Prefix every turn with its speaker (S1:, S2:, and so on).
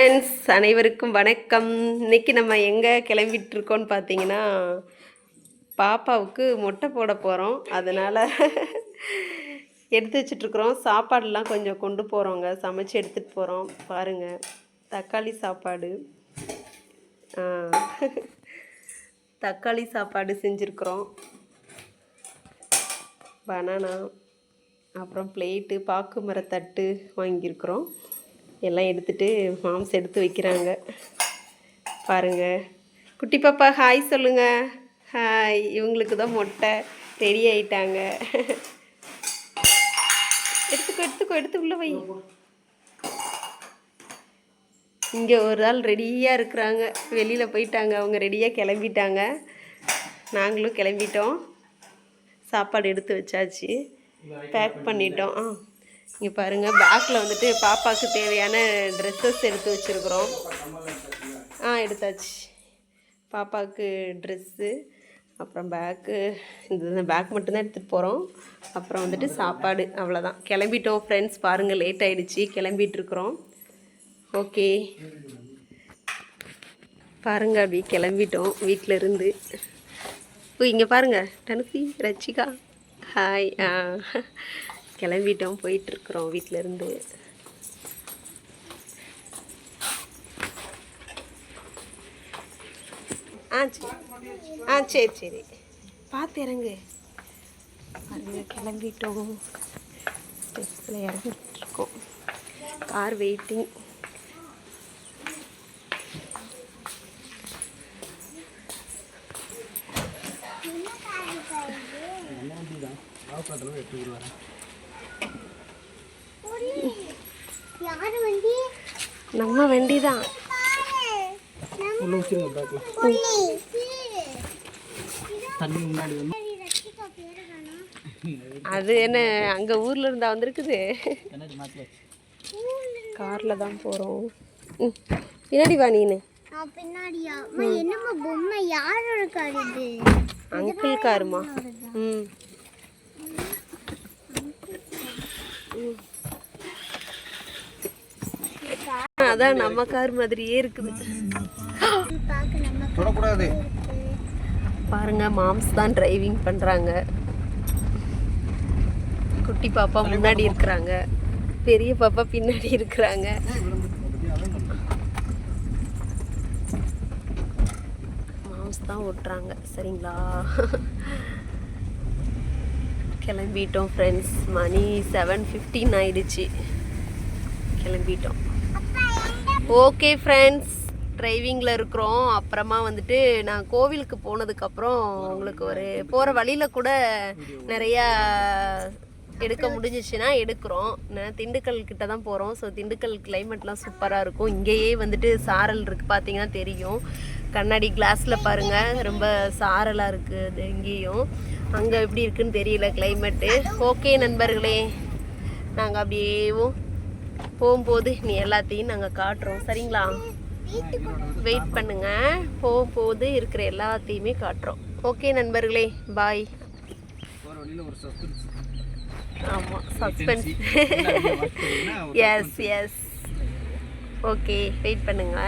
S1: Friends அனைவருக்கும் வணக்கம். இன்னைக்கு நம்ம எங்கே கிளம்பிட்டு இருக்கோம்னு பார்த்தீங்கன்னா பாப்பாவுக்கு மொட்டை போட போகிறோம் அதனால் எடுத்து வச்சிட்ருக்குறோம் சாப்பாடெலாம் கொஞ்சம் கொண்டு போகிறோங்க சமைச்சு எடுத்துகிட்டு போகிறோம் பாருங்கள் தக்காளி சாப்பாடு. தக்காளி சாப்பாடு செஞ்சுருக்குறோம். பனானா அப்புறம் பிளேட்டு பாக்கு மரத்தட்டு வாங்கியிருக்கிறோம். எல்லாம் எடுத்துட்டு மாம்ஸ் எடுத்து வைக்கிறாங்க. பாருங்கள் குட்டி பாப்பா ஹாய் சொல்லுங்கள் ஹாய் இவங்களுக்கு தான் மொட்டை. ரெடி ஆயிட்டாங்க. எடுத்துக்கோ எடுத்துக்கோ எடுத்து உள்ளே வை. இங்கே ஒரு ஆள் ரெடியாக இருக்கிறாங்க. வெளியில் போயிட்டாங்க. அவங்க ரெடியாக கிளம்பிட்டாங்க. நாங்களும் கிளம்பிட்டோம். சாப்பாடு எடுத்து வச்சாச்சு. பேக் பண்ணிட்டோம். ஆ. இங்கே பாருங்கள் பேக்கில் வந்துட்டு பாப்பாவுக்கு தேவையான ட்ரெஸ்ஸஸ் எடுத்து வச்சுருக்குறோம். ஆ எடுத்தாச்சு. பாப்பாவுக்கு ட்ரெஸ்ஸு அப்புறம் பேக்கு இந்த பேக் மட்டும்தான் எடுத்துகிட்டு போகிறோம் அப்புறம் வந்துட்டு சாப்பாடு அவ்வளோதான் கிளம்பிட்டோம் ஃப்ரெண்ட்ஸ் பாருங்கள் லேட் ஆகிடுச்சி கிளம்பிட்டுருக்குறோம் ஓகே. பாருங்க அப்படி கிளம்பிட்டோம் வீட்டில் இருந்து. ஓ இங்கே பாருங்கள் தனுசி ரச்சிகா. ஹாய் ஆ. கிளம்பிட்டோம் போயிட்டுருக்குறோம் வீட்டிலேருந்து ஆ சரி ஆ சரி சரி. பார்த்து இறங்கு. பாருங்க கிளம்பிட்டோம். ஸ்டெப்ஸில் இறங்கிட்டுருக்கோம். கார் வெயிட்டிங்
S2: யாரு வண்டி
S1: நம்ம வண்டி தான்? அது என்ன அங்கே ஊரில் இருந்தா வந்திருக்குது. காரில் தான் போகிறோம் ம். பின்னாடி வா நீனு.
S2: நான் பின்னாடியா? அம்மா, என்னம்மா பொம்மை? யாரோட கார் இது?
S1: அங்கிள் காருமா? ம். அதான் நம்ம கார் மாதிரியே இருக்குது.
S3: தொடக்கூடாது.
S1: பாருங்க மாம்ஸ் தான் டிரைவிங் பண்ணுறாங்க குட்டி பாப்பா முன்னாடி இருக்கிறாங்க. பெரிய பாப்பா பின்னாடி இருக்கிறாங்க. மாம்ஸ் தான் ஓட்டுறாங்க. சரிங்களா? கிளம்பிட்டோம் ஃப்ரெண்ட்ஸ் மணி செவன் ஃபிஃப்டீன் ஆயிடுச்சு. கிளம்பிட்டோம். ஓகே ஃப்ரெண்ட்ஸ் டிரைவிங்கில் இருக்கிறோம். அப்புறமா வந்துட்டு நான் கோவிலுக்கு போனதுக்கப்புறம் உங்களுக்கு ஒரு போகிற வழியில் கூட நிறையா எடுக்க முடிஞ்சிச்சுன்னா எடுக்கிறோம். நான் திண்டுக்கல் கிட்ட தான் போகிறோம் ஸோ திண்டுக்கல் கிளைமேட்லாம் சூப்பராக இருக்கும். இங்கேயே வந்துட்டு சாரல் இருக்குது பார்த்தீங்கன்னா தெரியும். கண்ணாடி கிளாஸில் பாருங்கள் ரொம்ப சாரலாக இருக்குது இங்கேயும். அங்கே எப்படி இருக்குன்னு தெரியல கிளைமேட்டு ஓகே நண்பர்களே. நாங்கள் அப்படியேவும் போகும்போது நீ எல்லாத்தையும் நாங்கள் காட்டுறோம். சரிங்களா? வெயிட் பண்ணுங்க. போகும்போது இருக்கிற எல்லாத்தையுமே காட்டுறோம். ஓகே நண்பர்களே. பாய் ஆமாம் suspense yes yes okay wait பண்ணுங்க.